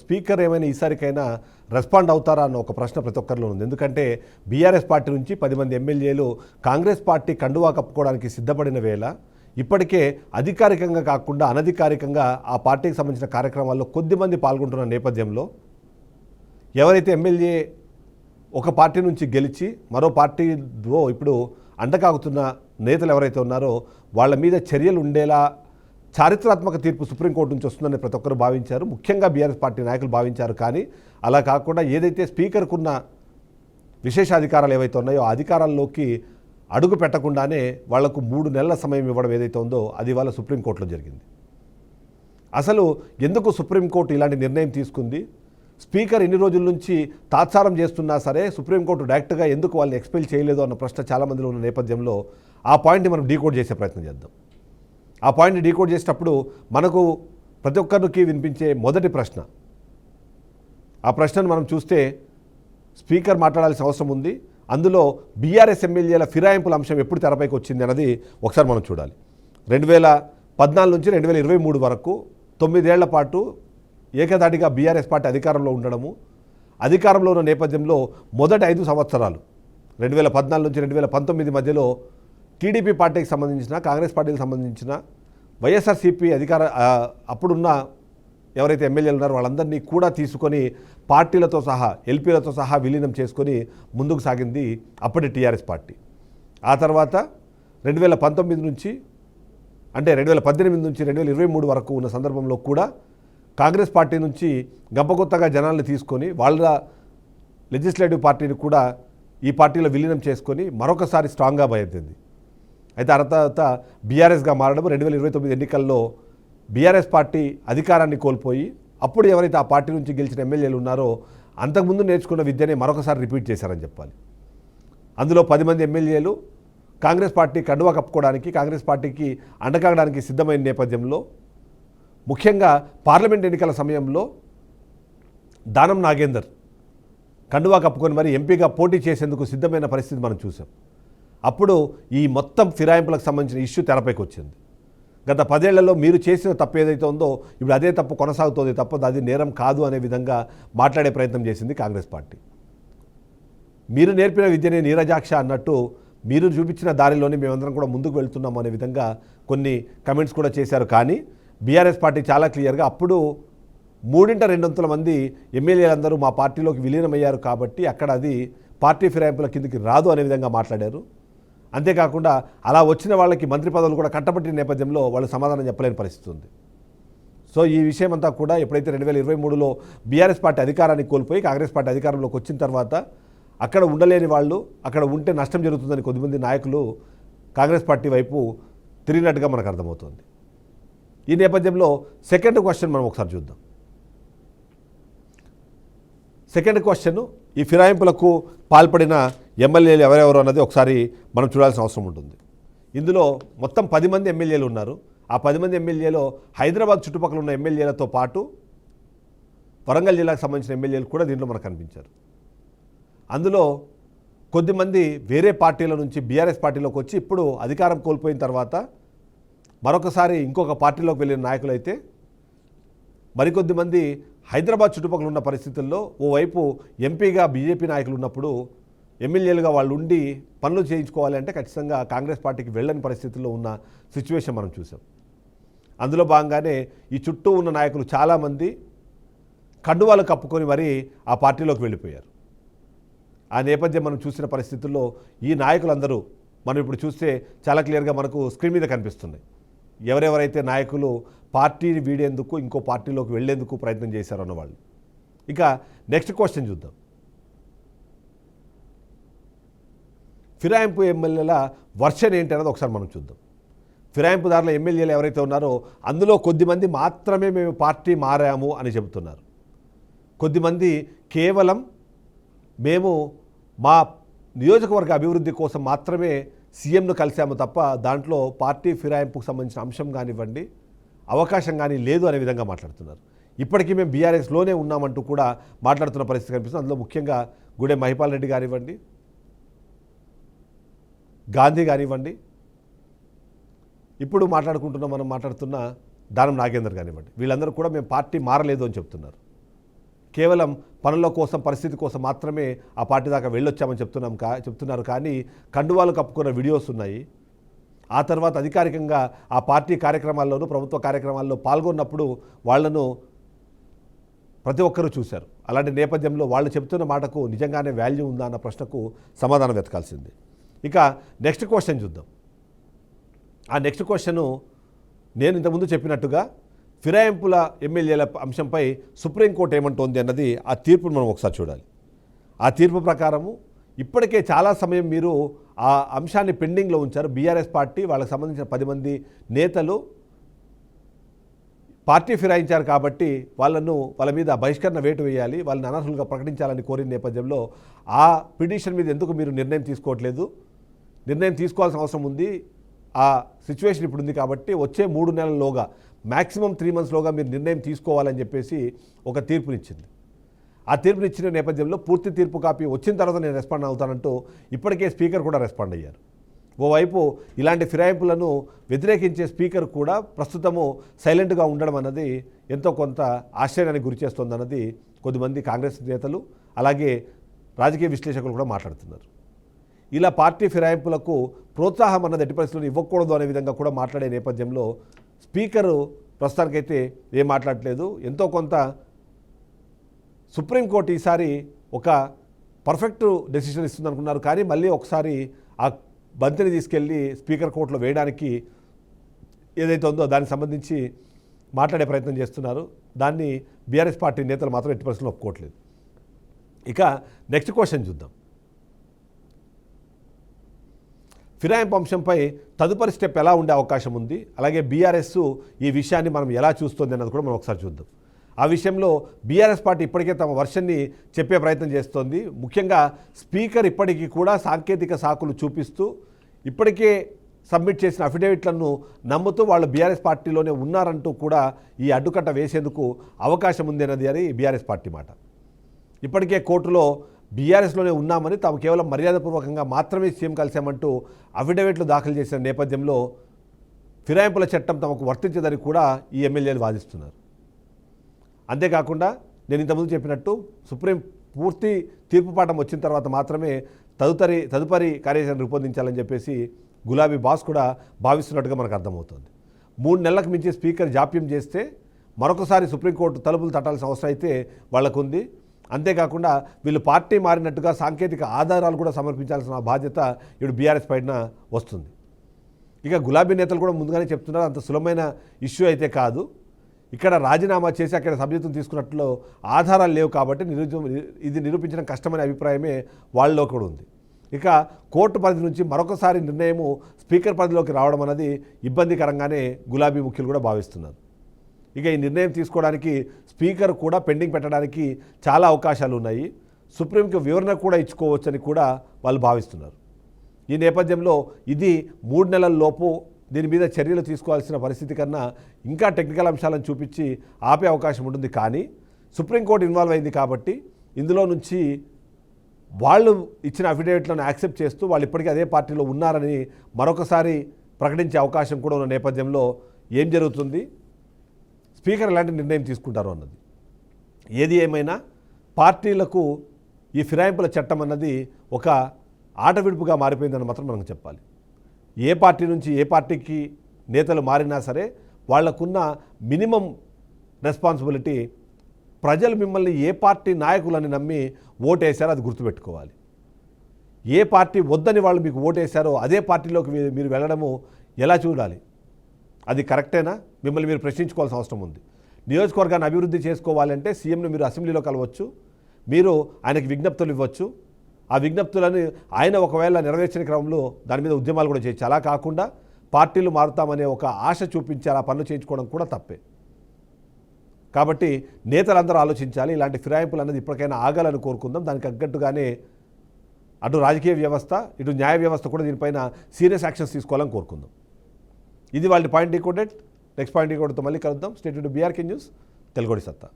Speaker ఏమైనా ఈసారికైనా respond అవుతారా అన్న ఒక ప్రశ్న ప్రతి ఒక్కరిలో ఉంది. ఎందుకంటే బీఆర్ఎస్ పార్టీ నుంచి పది మంది ఎమ్మెల్యేలు కాంగ్రెస్ పార్టీ కండువా కప్పుకోవడానికి సిద్ధపడిన వేళ ఇప్పటికే అధికారికంగా కాకుండా అనధికారికంగా ఆ పార్టీకి సంబంధించిన కార్యక్రమాల్లో కొద్దిమంది పాల్గొంటున్న నేపథ్యంలో ఎవరైతే ఎమ్మెల్యే ఒక పార్టీ నుంచి గెలిచి మరో పార్టీలో ఇప్పుడు అండకాగుతున్న నేతలు ఎవరైతే ఉన్నారో వాళ్ళ మీద చర్యలు ఉండేలా చారిత్రాత్మక తీర్పు సుప్రీంకోర్టు నుంచి వస్తుందని ప్రతి ఒక్కరు భావించారు. ముఖ్యంగా బీఆర్ఎస్ పార్టీ నాయకులు భావించారు కానీ అలా కాకుండా ఏదైతే స్పీకర్కున్న విశేషాధికారాలు ఏవైతే ఉన్నాయో ఆ అధికారాల్లోకి అడుగు పెట్టకుండానే వాళ్ళకు మూడు నెలల సమయం ఇవ్వడం ఏదైతే ఉందో అది వాళ్ళ సుప్రీంకోర్టులో జరిగింది. అసలు ఎందుకు సుప్రీంకోర్టు ఇలాంటి నిర్ణయం తీసుకుంది? స్పీకర్ ఎన్ని రోజుల నుంచి తాత్సారం చేస్తున్నా సరే సుప్రీంకోర్టు డైరెక్ట్గా ఎందుకు వాళ్ళని ఎక్స్పెల్ చేయలేదు అన్న ప్రశ్న చాలామందిలో ఉన్న నేపథ్యంలో ఆ పాయింట్ని మనం డీకోడ్ చేసే ప్రయత్నం చేద్దాం. ఆ పాయింట్ని డీకోడ్ చేసేటప్పుడు మనకు ప్రతి ఒక్కరికి వినిపించే మొదటి ప్రశ్న. ఆ ప్రశ్నను మనం చూస్తే స్పీకర్ మాట్లాడాల్సిన అవసరం ఉంది. అందులో బీఆర్ఎస్ ఎమ్మెల్యేల ఫిరాయింపుల అంశం ఎప్పుడు తెరపైకి వచ్చింది అన్నది ఒకసారి మనం చూడాలి. రెండు వేల పద్నాలుగు నుంచి రెండు వేల ఇరవై మూడు వరకు తొమ్మిదేళ్ళ పాటు ఏకధాటిగా బీఆర్ఎస్ పార్టీ అధికారంలో ఉండడము అధికారంలో ఉన్న నేపథ్యంలో మొదటి ఐదు సంవత్సరాలు రెండు వేల పద్నాలుగు నుంచి రెండు వేల పంతొమ్మిది మధ్యలో టీడీపీ పార్టీకి సంబంధించిన కాంగ్రెస్ పార్టీకి సంబంధించిన వైఎస్ఆర్సీపీ అధికార అప్పుడున్న ఎవరైతే ఎమ్మెల్యేలు ఉన్నారో వాళ్ళందరినీ కూడా తీసుకొని పార్టీలతో సహా ఎల్పీలతో సహా విలీనం చేసుకొని ముందుకు సాగింది అప్పటి టీఆర్ఎస్ పార్టీ. ఆ తర్వాత రెండు వేల పంతొమ్మిది నుంచి అంటే రెండు వేల పద్దెనిమిది నుంచి రెండు వేల ఇరవై మూడు వరకు ఉన్న సందర్భంలో కూడా కాంగ్రెస్ పార్టీ నుంచి గంపగొత్తగా జనాల్ని తీసుకొని వాళ్ళ లెజిస్లేటివ్ పార్టీని కూడా ఈ పార్టీలో విలీనం చేసుకొని మరొకసారి స్ట్రాంగ్గా బయలుదేరింది. అయితే ఆ తర్వాత బీఆర్ఎస్గా మారడం రెండు వేల ఇరవై తొమ్మిది ఎన్నికల్లో బీఆర్ఎస్ పార్టీ అధికారాన్ని కోల్పోయి అప్పుడు ఎవరైతే ఆ పార్టీ నుంచి గెలిచిన ఎమ్మెల్యేలు ఉన్నారో అంతకుముందు నేర్చుకున్న విద్యనే మరొకసారి రిపీట్ చేశారని చెప్పాలి. అందులో పది మంది ఎమ్మెల్యేలు కాంగ్రెస్ పార్టీ కండువా కప్పుకోవడానికి కాంగ్రెస్ పార్టీకి అండకాగడానికి సిద్ధమైన నేపథ్యంలో ముఖ్యంగా పార్లమెంట్ ఎన్నికల సమయంలో దానం నాగేందర్ కండువా కప్పుకొని మరి ఎంపీగా పోటీ చేసేందుకు సిద్ధమైన పరిస్థితి మనం చూసాం అప్పుడు ఈ మొత్తం ఫిరాయింపులకు సంబంధించిన ఇష్యూ తెరపైకి వచ్చింది. గత పదేళ్ళలో మీరు చేసిన తప్పు ఏదైతే ఉందో ఇప్పుడు అదే తప్పు కొనసాగుతోంది తప్ప అది నేరం కాదు అనే విధంగా మాట్లాడే ప్రయత్నం చేసింది కాంగ్రెస్ పార్టీ. మీరు నేర్పిన విద్యనే నీరజాక్ష అన్నట్టు మీరు చూపించిన దారిలోనే మేమందరం కూడా ముందుకు వెళ్తున్నాం అనే విధంగా కొన్ని కమెంట్స్ కూడా చేశారు. కానీ బీఆర్ఎస్ పార్టీ చాలా క్లియర్గా అప్పుడు మూడింట రెండొంతుల మంది ఎమ్మెల్యేలందరూ మా పార్టీలోకి విలీనమయ్యారు కాబట్టి అక్కడ అది పార్టీ ఫిరాయింపుల కిందకి రాదు అనే విధంగా మాట్లాడారు. అంతేకాకుండా అలా వచ్చిన వాళ్ళకి మంత్రి పదవులు కూడా కట్టబట్టిన నేపథ్యంలో వాళ్ళు సమాధానం చెప్పలేని పరిస్థితి ఉంది. సో ఈ విషయం అంతా కూడా ఎప్పుడైతే రెండు వేల ఇరవై మూడులో బీఆర్ఎస్ పార్టీ అధికారాన్ని కోల్పోయి కాంగ్రెస్ పార్టీ అధికారంలోకి వచ్చిన తర్వాత అక్కడ ఉండలేని వాళ్ళు అక్కడ ఉంటే నష్టం జరుగుతుందని కొద్దిమంది నాయకులు కాంగ్రెస్ పార్టీ వైపు తిరిగినట్టుగా మనకు అర్థమవుతుంది. ఈ నేపథ్యంలో సెకండ్ క్వశ్చన్ మనం ఒకసారి చూద్దాం. సెకండ్ క్వశ్చన్ ఈ ఫిరాయింపులకు పాల్పడిన ఎమ్మెల్యేలు ఎవరెవరు అన్నది ఒకసారి మనం చూడాల్సిన అవసరం ఉంటుంది. ఇందులో మొత్తం పది మంది ఎమ్మెల్యేలు ఉన్నారు. ఆ పది మంది ఎమ్మెల్యేలో హైదరాబాద్ చుట్టుపక్కల ఉన్న ఎమ్మెల్యేలతో పాటు వరంగల్ జిల్లాకు సంబంధించిన ఎమ్మెల్యేలు కూడా దీంట్లో మనకు కనిపించారు. అందులో కొద్దిమంది వేరే పార్టీల నుంచి బీఆర్ఎస్ పార్టీలోకి వచ్చి ఇప్పుడు అధికారం కోల్పోయిన తర్వాత మరొకసారి ఇంకొక పార్టీలోకి వెళ్ళిన నాయకులు అయితే మరికొద్ది మంది హైదరాబాద్ చుట్టుపక్కల ఉన్న పరిస్థితుల్లో ఓవైపు ఎంపీగా బీజేపీ నాయకులు ఉన్నప్పుడు ఎమ్మెల్యేలుగా వాళ్ళు ఉండి పనులు చేయించుకోవాలి అంటే ఖచ్చితంగా కాంగ్రెస్ పార్టీకి వెళ్ళని పరిస్థితుల్లో ఉన్న సిచ్యువేషన్ మనం చూసాం. అందులో భాగంగానే ఈ చుట్టూ ఉన్న నాయకులు చాలామంది కండువాలు కప్పుకొని మరీ ఆ పార్టీలోకి వెళ్ళిపోయారు. ఆ నేపథ్యం మనం చూసిన పరిస్థితుల్లో ఈ నాయకులందరూ మనం ఇప్పుడు చూస్తే చాలా క్లియర్గా మనకు స్క్రీన్ మీద కనిపిస్తున్నాయి. ఎవరెవరైతే నాయకులు పార్టీని వీడేందుకు ఇంకో పార్టీలోకి వెళ్ళేందుకు ప్రయత్నం చేశారో అన్నవాళ్ళు ఇక నెక్స్ట్ క్వశ్చన్ చూద్దాం. ఫిరాయింపు ఎమ్మెల్యేల వర్షన్ ఏంటి అన్నది ఒకసారి మనం చూద్దాం. ఫిరాయింపుదారుల ఎమ్మెల్యేలు ఎవరైతే ఉన్నారో అందులో కొద్దిమంది మాత్రమే మేము పార్టీ మారాము అని చెబుతున్నారు. కొద్దిమంది కేవలం మేము మా నియోజకవర్గ అభివృద్ధి కోసం మాత్రమే సీఎంను కలిశాము తప్ప దాంట్లో పార్టీ ఫిరాయింపుకు సంబంధించిన అంశం కానివ్వండి అవకాశం కానీ లేదు అనే విధంగా మాట్లాడుతున్నారు. ఇప్పటికీ మేము బీఆర్ఎస్లోనే ఉన్నామంటూ కూడా మాట్లాడుతున్న పరిస్థితి కనిపిస్తుంది. అందులో ముఖ్యంగా గుడే మహిపాల్ రెడ్డి కానివ్వండి గాంధీ కానివ్వండి ఇప్పుడు మాట్లాడుకుంటున్న మనం మాట్లాడుతున్న దానం నాగేందర్ కానివ్వండి వీళ్ళందరూ కూడా మేము పార్టీ మారలేదు అని చెప్తున్నారు. కేవలం పనుల కోసం పరిస్థితి కోసం మాత్రమే ఆ పార్టీ దాకా వెళ్ళొచ్చామని చెప్తున్నాం కా చెప్తున్నారు. కానీ కండువాలు కప్పుకున్న వీడియోస్ ఉన్నాయి. ఆ తర్వాత అధికారికంగా ఆ పార్టీ కార్యక్రమాల్లోనూ ప్రభుత్వ కార్యక్రమాల్లో పాల్గొన్నప్పుడు వాళ్ళను ప్రతి ఒక్కరూ చూశారు. అలాంటి నేపథ్యంలో వాళ్ళు చెప్తున్న మాటకు నిజంగానే వాల్యూ ఉందా అన్న ప్రశ్నకు సమాధానం వెతకాల్సింది. ఇక నెక్స్ట్ క్వశ్చన్ చూద్దాం. ఆ నెక్స్ట్ క్వశ్చను నేను ఇంతకుముందు చెప్పినట్టుగా ఫిరాయింపుల ఎమ్మెల్యేల అంశంపై సుప్రీంకోర్టు ఏమంటోంది అన్నది ఆ తీర్పును మనం ఒకసారి చూడాలి. ఆ తీర్పు ప్రకారము ఇప్పటికే చాలా సమయం మీరు ఆ అంశాన్ని పెండింగ్లో ఉంచారు. బీఆర్ఎస్ పార్టీ వాళ్ళకి సంబంధించిన పది మంది నేతలు పార్టీ ఫిరాయించారు కాబట్టి వాళ్ళను వాళ్ళ మీద బహిష్కరణ వేటు వేయాలి వాళ్ళని అనర్హులుగా ప్రకటించాలని కోరిన నేపథ్యంలో ఆ పిటిషన్ మీద ఎందుకు మీరు నిర్ణయం తీసుకోవట్లేదు? నిర్ణయం తీసుకోవాల్సిన అవసరం ఉంది. ఆ సిచ్యువేషన్ ఇప్పుడు ఉంది కాబట్టి వచ్చే మూడు నెలల్లోగా మ్యాక్సిమం త్రీ మంత్స్లోగా మీరు నిర్ణయం తీసుకోవాలని చెప్పేసి ఒక తీర్పునిచ్చింది. ఆ తీర్పునిచ్చిన నేపథ్యంలో పూర్తి తీర్పు కాపీ వచ్చిన తర్వాత నేను రెస్పాండ్ అవుతానంటూ ఇప్పటికే స్పీకర్ కూడా రెస్పాండ్ అయ్యారు. ఓవైపు ఇలాంటి ఫిరాయింపులను వ్యతిరేకించే స్పీకర్ కూడా ప్రస్తుతము సైలెంట్గా ఉండడం అన్నది ఎంతో కొంత ఆశ్చర్యానికి గురి చేస్తోందన్నది కొద్దిమంది కాంగ్రెస్ నేతలు అలాగే రాజకీయ విశ్లేషకులు కూడా మాట్లాడుతున్నారు. ఇలా పార్టీ ఫిరాయింపులకు ప్రోత్సాహం అన్నది ఎట్టి పరిస్థితుల్లో ఇవ్వకూడదు అనే విధంగా కూడా మాట్లాడే నేపథ్యంలో స్పీకరు ప్రస్తుతానికైతే ఏం మాట్లాడట్లేదు. ఎంతో కొంత సుప్రీంకోర్టు ఈసారి ఒక పర్ఫెక్ట్ డెసిషన్ ఇస్తుంది అనుకున్నారు కానీ మళ్ళీ ఒకసారి ఆ బంతిని తీసుకెళ్ళి స్పీకర్ కోర్టులో వేయడానికి ఏదైతే ఉందో దానికి సంబంధించి మాట్లాడే ప్రయత్నం చేస్తున్నారు. దాన్ని బీఆర్ఎస్ పార్టీ నేతలు మాత్రం ఎట్టి పరిస్థితుల్లో ఒప్పుకోవట్లేదు. ఇక నెక్స్ట్ క్వశ్చన్ చూద్దాం. ఫిరాయింపు అంశంపై తదుపరి స్టెప్ ఎలా ఉండే అవకాశం ఉంది? అలాగే బీఆర్ఎస్ ఈ విషయాన్ని మనం ఎలా చూస్తుంది అన్నది కూడా మనం ఒకసారి చూద్దాం. ఆ విషయంలో బీఆర్ఎస్ పార్టీ ఇప్పటికే తమ వర్షన్ని చెప్పే ప్రయత్నం చేస్తోంది. ముఖ్యంగా స్పీకర్ ఇప్పటికీ కూడా సాంకేతిక సాకులు చూపిస్తూ ఇప్పటికే సబ్మిట్ చేసిన అఫిడవిట్లను నమ్ముతూ వాళ్ళు బీఆర్ఎస్ పార్టీలోనే ఉన్నారంటూ కూడా ఈ అడ్డుకట్ట వేసేందుకు అవకాశం ఉంది అన్నది అని బీఆర్ఎస్ పార్టీ మాట. ఇప్పటికే కోర్టులో బీఆర్ఎస్లోనే ఉన్నామని తాము కేవలం మర్యాదపూర్వకంగా మాత్రమే సీఎం కలిశామంటూ అఫిడవిట్లు దాఖలు చేసిన నేపథ్యంలో ఫిరాయింపుల చట్టం తమకు వర్తించదని కూడా ఈ ఎమ్మెల్యేలు వాదిస్తున్నారు. అంతేకాకుండా నేను ఇంతకుముందు చెప్పినట్టు సుప్రీం పూర్తి తీర్పు పాఠం వచ్చిన తర్వాత మాత్రమే తదుపరి తదుపరి కార్యాచరణ రూపొందించాలని చెప్పేసి గులాబీ బాస్ కూడా భావిస్తున్నట్టుగా మనకు అర్థమవుతుంది. మూడు నెలలకు మించి స్పీకర్ జాప్యం చేస్తే మరొకసారి సుప్రీంకోర్టు తలుపులు తట్టాల్సిన అవసరం అయితే వాళ్ళకుంది. అంతేకాకుండా వీళ్ళు పార్టీ మారినట్టుగా సాంకేతిక ఆధారాలు కూడా సమర్పించాల్సిన బాధ్యత ఇప్పుడు బీఆర్ఎస్ పైన వస్తుంది. ఇక గులాబీ నేతలు కూడా ముందుగానే చెప్తున్నారు అంత సులభమైన ఇష్యూ అయితే కాదు. ఇక్కడ రాజీనామా చేసి అక్కడ సభ్యత్వం తీసుకున్నట్లు ఆధారాలు లేవు కాబట్టి నిరూప ఇది నిరూపించడం కష్టమనే అభిప్రాయమే వాళ్ళలో కూడా ఉంది. ఇక కోర్టు పరిధి నుంచి మరొకసారి నిర్ణయము స్పీకర్ పరిధిలోకి రావడం అనేది ఇబ్బందికరంగానే గులాబీ ముఖ్యులు కూడా భావిస్తున్నారు. ఇక ఈ నిర్ణయం తీసుకోవడానికి స్పీకర్ కూడా పెండింగ్ పెట్టడానికి చాలా అవకాశాలు ఉన్నాయి. సుప్రీంకి వివరణ కూడా ఇచ్చుకోవచ్చని కూడా వాళ్ళు భావిస్తున్నారు. ఈ నేపథ్యంలో ఇది మూడు నెలల లోపు దీని మీద చర్యలు తీసుకోవాల్సిన పరిస్థితి కన్నా ఇంకా టెక్నికల్ అంశాలను చూపించి ఆపే అవకాశం ఉంటుంది. కానీ సుప్రీంకోర్టు ఇన్వాల్వ్ అయింది కాబట్టి ఇందులో నుంచి వాళ్ళు ఇచ్చిన అఫిడవిట్లను యాక్సెప్ట్ చేస్తూ వాళ్ళు ఇప్పటికీ అదే పార్టీలో ఉన్నారని మరొకసారి ప్రకటించే అవకాశం కూడా ఉన్న నేపథ్యంలో ఏం జరుగుతుంది? స్పీకర్ ఎలాంటి నిర్ణయం తీసుకుంటారు అన్నది. ఏది ఏమైనా పార్టీలకు ఈ ఫిరాయింపుల చట్టం అన్నది ఒక ఆటవిడుపుగా మారిపోయిందని మాత్రం మనం చెప్పాలి. ఏ పార్టీ నుంచి ఏ పార్టీకి నేతలు మారినా సరే వాళ్ళకున్న మినిమం రెస్పాన్సిబిలిటీ ప్రజలు మిమ్మల్ని ఏ పార్టీ నాయకులని నమ్మి ఓటేశారో అది గుర్తుపెట్టుకోవాలి. ఏ పార్టీ వద్దని వాళ్ళు మీకు ఓటేశారో అదే పార్టీలోకి మీరు వెళ్ళడము ఎలా చూడాలి? అది కరెక్టేనా? మిమ్మల్ని మీరు ప్రశ్నించుకోవాల్సిన అవసరం ఉంది. నియోజకవర్గాన్ని అభివృద్ధి చేసుకోవాలంటే సీఎంను మీరు అసెంబ్లీలో కలవచ్చు. మీరు ఆయనకి విజ్ఞప్తులు ఇవ్వచ్చు. ఆ విజ్ఞప్తులను ఆయన ఒకవేళ నెరవేర్చిన క్రమంలో దాని మీద ఉద్యమాలు కూడా చేయొచ్చు. అలా కాకుండా పార్టీలు మారుతామనే ఒక ఆశ చూపించారు ఆ పనులు చేయించుకోవడం కూడా తప్పే. కాబట్టి నేతలందరూ ఆలోచించాలి. ఇలాంటి ఫిరాయింపులు అనేది ఇప్పటికైనా ఆగాలని కోరుకుందాం. దానికి తగ్గట్టుగానే అటు రాజకీయ వ్యవస్థ ఇటు న్యాయ వ్యవస్థ కూడా దీనిపైన సీరియస్ యాక్షన్స్ తీసుకోవాలని కోరుకుందాం. ఇది వాళ్ళ పాయింట్ డీకోడెడ్ నెక్స్ట్ పాయింట్ డీకోడ్తో మళ్ళీ కలుద్దాం. Stay tuned to BRK news తెలుగుడి సత్తా.